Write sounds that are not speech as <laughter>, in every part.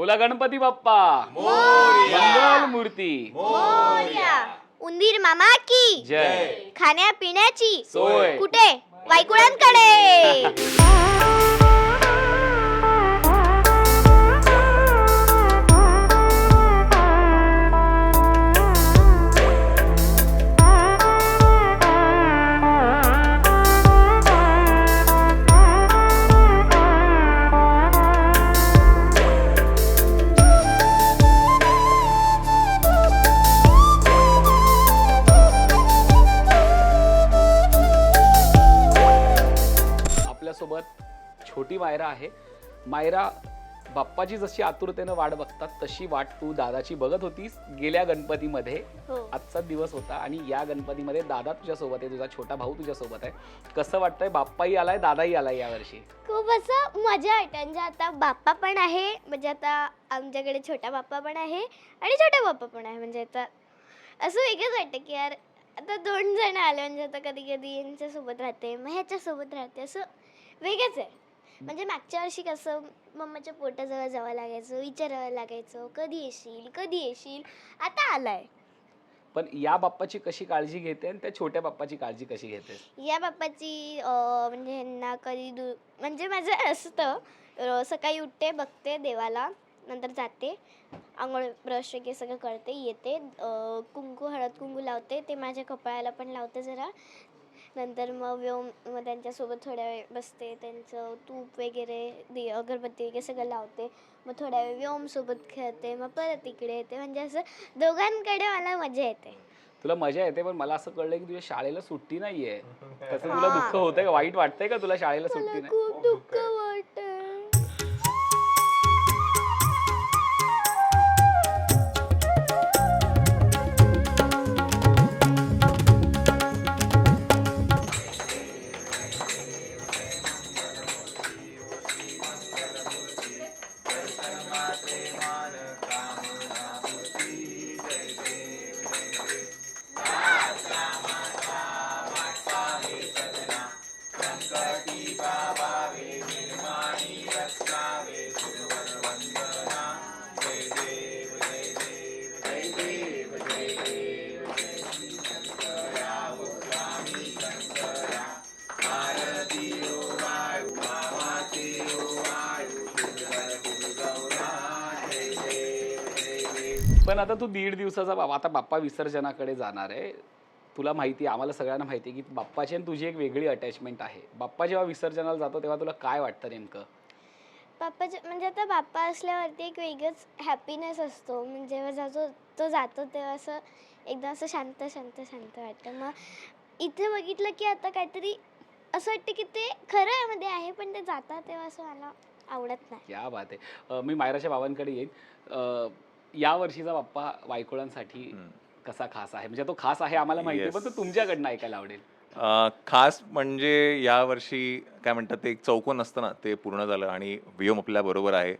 बोला गणपती बाप्पा. मंगल मूर्ती. मोरया. उंदीर मामा की. जय. खाण्यापिण्याची. सोय. कुठे? वायकुळांकडे <laughs> मायरा आहे. मायरा बाप्पाची जशी आतुरतेनं वाट बघतात तशी वाट तू दादाची बघत होतीस गेल्या गणपतीमध्ये. हो. आजचा दिवस होता आणि या गणपतीमध्ये दादा तुझ्यासोबत आहे तुझा छोटा भाऊ तुझ्यासोबत आहे. कसं वाटतंय? बाप्पाही आलाय दादाही आलाय यावर्षी? खूप असं मजा वाटते. म्हणजे आता बाप्पा पण आहे म्हणजे आता आमच्याकडे छोटा बाप्पा पण आहे आणि छोटा बाप्पा पण आहे. म्हणजे आता असं वेगळंच वाटतं की यार आता दोन जण आले. म्हणजे आता कधी कधी यांच्यासोबत राहते मग ह्याच्यासोबत राहते. असं वेगळंच आहे. म्हणजे मागच्या वर्षी कसं मम्माच्या पोटाजवळ जावं लागायचं विचारावं लागायचं कधी येशील कधी येशील आता आलाय. पण या बाप्पाची कशी काळजी घेते आणि त्या छोट्या बाप्पाची काळजी कशी घेते? या बाप्पाची अं, म्हणजे ह्यांना कधी दु म्हणजे माझं असतं अं, सकाळी उठते बघते देवाला नंतर जाते आंघोळ ब्रश वगैरे सगळं करते येते अं, कुंकू हळद कुंकू लावते ते माझ्या कपाळाला पण लावते जरा नंतर मग व्योम मग त्यांच्यासोबत थोड्या वेळ बसते त्यांचं तूप वगैरे दि अगरबत्ती वगैरे सगळं लावते. मग थोड्या वेळ व्योमसोबत खेळते मग परत इकडे येते. म्हणजे असं दोघांकडे मला मजा येते. तुला मजा येते पण मला असं कळलं की तुझ्या शाळेला सुट्टी नाहीये. <laughs> त्याचं तुला हा. दुःख होतंय का? वाईट वाटतंय का तुला शाळेला सुट्टी मला नाही? खूप दुःख पण आता तू दीड दिवसाचा बाबा आता बाप्पा विसर्जनाकडे जाणार आहे. तुला माहिती आहे आम्हाला सगळ्यांना माहिती आहे की बाप्पाची आणि तुझी एक वेगळी अटॅचमेंट आहे. बाप्पा जेव्हा विसर्जनाला जातो तेव्हा तुला काय वाटतं नेमकं? बाप्पाच्या म्हणजे आता बाप्पा असल्यावरती एक वेगळंच हॅपीनेस असतो. म्हणजे जेव्हा जातो तो जातो तेव्हा असं एकदम असं शांत शांत शांत वाटतं. मग इथे बघितलं की आता काहीतरी असं वाटतं की ते खरं यामध्ये आहे पण ते जातात तेव्हा असं मला आवडत नाही. क्या बात आहे. अं, मी मायराच्या बाबांकडे येईन. अं, या वर्षीचा बाप्पा वायकुळांसाठी कसा खास आहे? म्हणजे तो खास आहे आम्हाला माहिती Yes. पण तो तुमच्याकडनं ऐकायला आवडेल. खास म्हणजे यावर्षी काय म्हणतात ते एक चौकोन असतं ना ते पूर्ण झालं आणि व्योम आपल्या बरोबर आहे.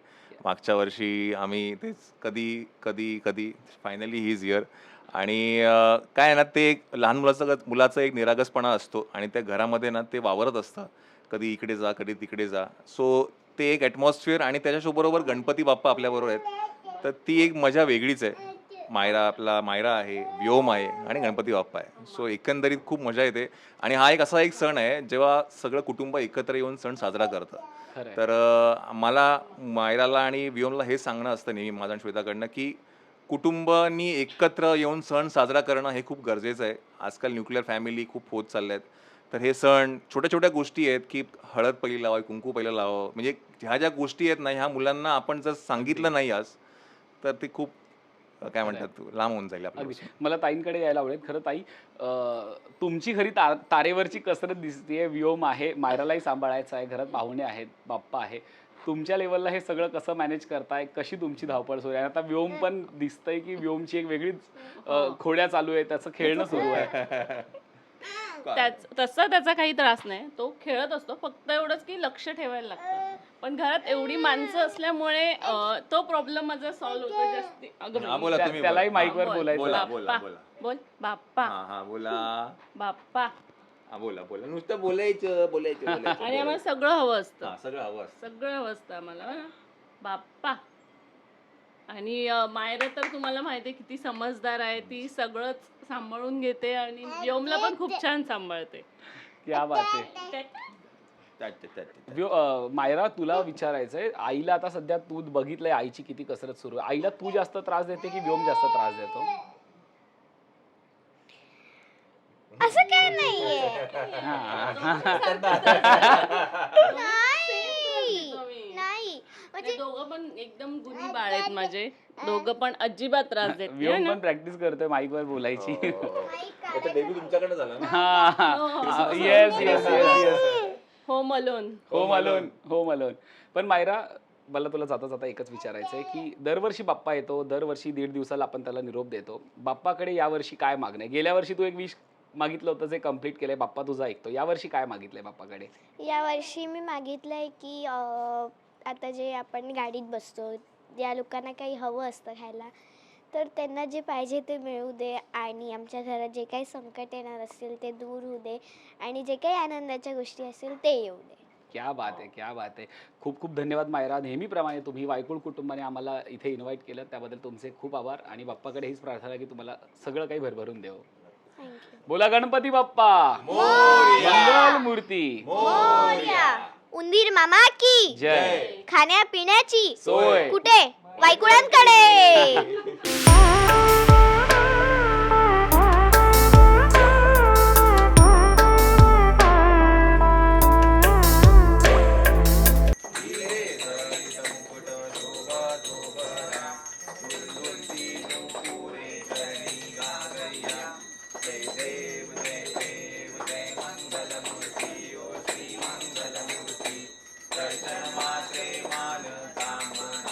मागच्या वर्षी आम्ही तेच कधी कधी कधी फायनली ही इज इयर आणि काय आहे ना ते एक लहान मुलाचं मुलाचा एक निरागसपणा असतो आणि त्या घरामध्ये ना ते वावरत असतं. कधी इकडे जा कधी तिकडे जा. सो ते एक ॲटमॉस्फिअर आणि त्याच्याबरोबर गणपती बाप्पा आपल्याबरोबर आहेत. तर ती एक मजा वेगळीच आहे. मायरा आपला मायरा आहे व्योम आहे आणि गणपती बाप्पा आहे. सो एकंदरीत खूप मजा येते. आणि हा एक असा एक सण आहे जेव्हा सगळं कुटुंब एकत्र येऊन सण साजरा करतं. तर मला मायराला आणि व्योमला हे सांगणं असतं नेहमी माझ्या आणि श्वेताकडनं की कुटुंबानी एकत्र येऊन सण साजरा करणं हे खूप गरजेचं आहे. आजकाल न्यूक्लिअर फॅमिली खूप होत चालल्या आहेत तर हे सण छोट्या छोट्या गोष्टी आहेत की हळद पहिली लावावी कुंकू पहिलं लावावं. म्हणजे ह्या ज्या गोष्टी आहेत ना ह्या मुलांना आपण जर सांगितलं नाही आज तर ते खूप काय म्हणतात लांब होऊन जाईल मला ताईंकडे यायला आवडेल. खरं ताई तुमची खरी ता तारेवरची कसरत दिसतीये व्योम आहे मायरालाही सांभाळायचं आहे घरात पाहुणे आहेत बाप्पा आहे. तुमच्या लेवलला हे सगळं कसं मॅनेज करताय? कशी तुमची धावपळ सुरू आहे? आता व्योम पण दिसतंय की व्योमची एक वेगळीच अं, खोड्या चालू आहे त्याचं खेळणं सुरू आहे. <laughs> त्याच तसा त्याचा काही त्रास नाही. तो खेळत असतो फक्त एवढंच की लक्ष ठेवायला लागतं. पण घरात एवढी माणसं असल्यामुळे अं, तो प्रॉब्लेम माझा सॉल्व्ह होतो जास्ती. अगं हा, बोला तुम्ही त्यालाही बोला. माईकवर बोल, बोलायचं. बोला, बाप्पा. बोला, बोला. बोल बाप्पा. हा हा बोला. बाप्पा. हा बोला बोला. नुसतं बोलायचं बोलायचं बोलायचं, आणि आम्हाला बोलायचं. सगळं हवं असतं. हा, सगळं हवं असतं. सगळं हवं असतं आम्हाला हं? बाप्पा. आणि अं, मायरा तर तुम्हाला माहिती आहे किती समजदार आहे. ती सगळंच सांभाळून घेते आणि व्योमला पण खूप छान सांभाळते. क्या बात आहे. व्यो- अं, मायरा तुला विचारायचंय आईला आता सध्या तू बघितलंय आईची किती कसरत सुरू आहे. आईला तू जास्त त्रास देते की व्योम जास्त त्रास देतो? असं काय नाहीये. हा. नाही. तुम्ही. नाही. म्हणजे दोघं पण एकदम गुणी बाळ आहेत माझे. दोघं पण अजिबात त्रास देत नाही व्योम ना. पण प्रॅक्टिस करतोय माईक वर बोलायची हो. आता डेब्यू तुमच्याकडे झाला ना? हा. Yes yes yes yes home alone home alone home alone पण मायरा मला तुला जाता जाता एकच विचारायचं आहे की दरवर्षी बाप्पा येतो दरवर्षी दीड दिवसाला आपण त्याला निरोप देतो. बाप्पाकडे यावर्षी काय मागणं आहे? गेल्या वर्षी तू एक विश मागितलं होतं जे कंप्लीट केलंय बाप्पा तुझा ऐकतो. यावर्षी काय मागितलंय बाप्पाकडे? यावर्षी मी मागितलंय की अं, आता जे आपण गाडीत बसतो ज्या लोकांना काही हवं असतं खायला. तर त्यांना जे पाहिजे ते मिळू दे आणि आमच्या घरात जे काही संकट येणार असतील ते दूर होऊ दे आणि जे काही आनंदाच्या गोष्टी असतील ते येऊ दे. क्या बात आहे क्या बात आहे. खूप खूप धन्यवाद मायरा नेहमीप्रमाणे तुम्ही वायकुळ कुटुंबाने आम्हाला इथे इन्व्हाइट केलं. त्याबद्दल तुमचे खूप आभार आणि बाप्पाकडे हीच प्रार्थना की तुम्हाला सगळं काही भरभरून देऊ थँक्यू बोला गणपती बाप्पा. मंगल मूर्ती. उंदीर मामा की. जय. खाण्यापिण्याची. सोय. कुठे? वायकुळांकडे Right there, my day, my time,